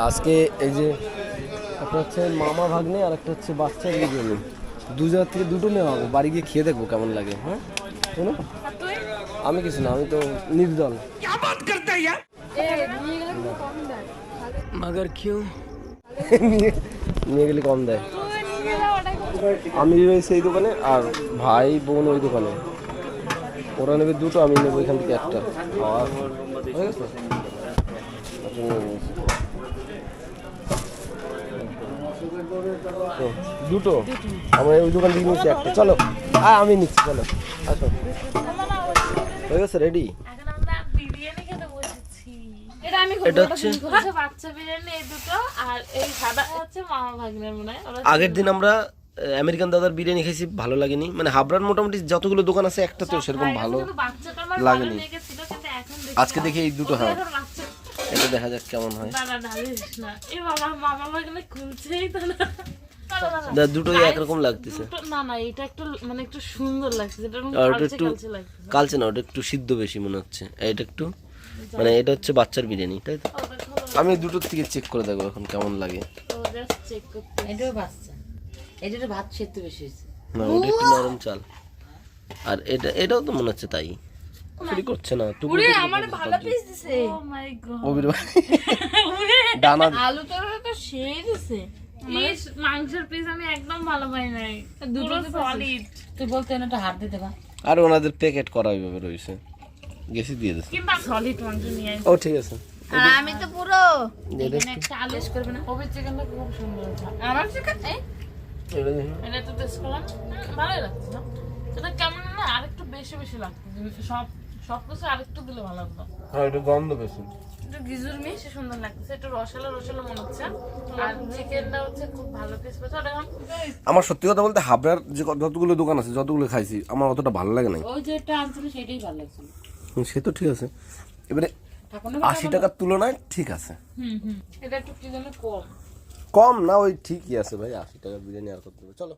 আজকে এই যে একটা হচ্ছে মামা ভাগ্নে আর একটা হচ্ছে বাচ্চা বিরিয়ানি দু জায়গা থেকে দুটো নেওয়া হবে বাড়ি গিয়ে খেয়ে দেখব কেমন লাগে হ্যাঁ? শোনো। আমি কিছু না আমি তো নির্দল। মগর কিউ? নিয়ে নিয়ে গেলে কম দেয়। আমি রয়েছি এই দোকানে আর ভাই বোন ওই দোকানে। ওরা নেবে দুটো আমি নেব এখান থেকে একটা। হয়ে গেছে আচ্ছা, নিয়ে নিয়েছি। তো, দুটো। আমরা ওই দোকান থেকে নিয়েছি একটা। চলো হ্যাঁ আমি নিচ্ছি চলো। আসো। হয়ে গেছে রেডি এখন আমরা বিরিয়ানি খেতে বসেছি। এটা হচ্ছে? হচ্ছে বাচ্চা বিরিয়ানি এই দুটো আর এই সাদা হচ্ছে মামা ভাগ্নের মনে হয়। ওরা আগের দিন আমরা আমেরিকান দাদার বিরিয়ানি খাইছি ভালো লাগেনি। মানে হাবড়ার মোটামুটি যতগুলো দোকান আছে একটাতেও সেরকম ভালো লাগেনি। লেগেছিল কিন্তু এখন দেখি আজকে দেখি এই দুটো হ্যাঁ এটা দেখা যাক কেমন হয়। না দুটোই একরকম লাগতেছে। না না এটা একটু মানে একটু সুন্দর লাগছে এটা একটু কালচে লাগছে। কালচে না ওটা একটু সিদ্ধ বেশি মনে হচ্ছে। এটা একটু মানে এটা হচ্ছে বাচ্চার বিরিয়ানি তাই তো? আমি দুটোর থেকে চেক করে দেখব এখন কেমন লাগে। এটাও বাচ্চা। এটা ভাত সেদ্ধ বেশি হয়েছে। না ওটা একটু নরম চাল। আর এটা এটাও তো মনে হচ্ছে তাই। চুরি করছে না টুকরো আমার ভালো পিস দিছে। ও মাই গড আলু তো সেই দিছে। মাংসের পিস আমি একদম ভালো পাই নাই। দুটো সলিড তুই বলতে একটা হাত দিতে বা আর ওনাদের প্যাকেট করা ওইভাবে রয়েছে। গেছি দিয়ে সলিড মাংস নিয়ে ও ঠিক আছে। আমি তো পুরো। এটা এখানে একটা আলু করবে না? ওবে চিকেনটা খুব সুন্দর আমার চিকেন এই এটা তো টেস্ট করলাম। ভালোই লাগছে না? এটা কেমন না আরেকটু বেশি বেশি লাগছে। সব সব কিছু আরেকটু দিলে ভালো লাগতো। হ্যাঁ এটা গন্ধ বেশি। একটু গিজুর মিশে সুন্দর লাগছে একটু রসালো রসালো মনে হচ্ছে। আর চিকেনটা হচ্ছে খুব ভালো পিস পেয়েছে ওটা আমার সত্যি কথা বলতে হাবড়ার যে যতগুলো দোকান আছে যতগুলো খাইছি আমার অতটা ভালো লাগে নাই। ওই যে একটা আনছিল সেটাই ভালো লাগছিল। সে তো ঠিক আছে। এবারে আশি টাকার তুলনায় ঠিক আছে। হুম হুম। এটা একটু কি কম। কম না ওই ঠিকই আছে ভাই আশি টাকার বিরিয়ানি আর করতে হবে চলো।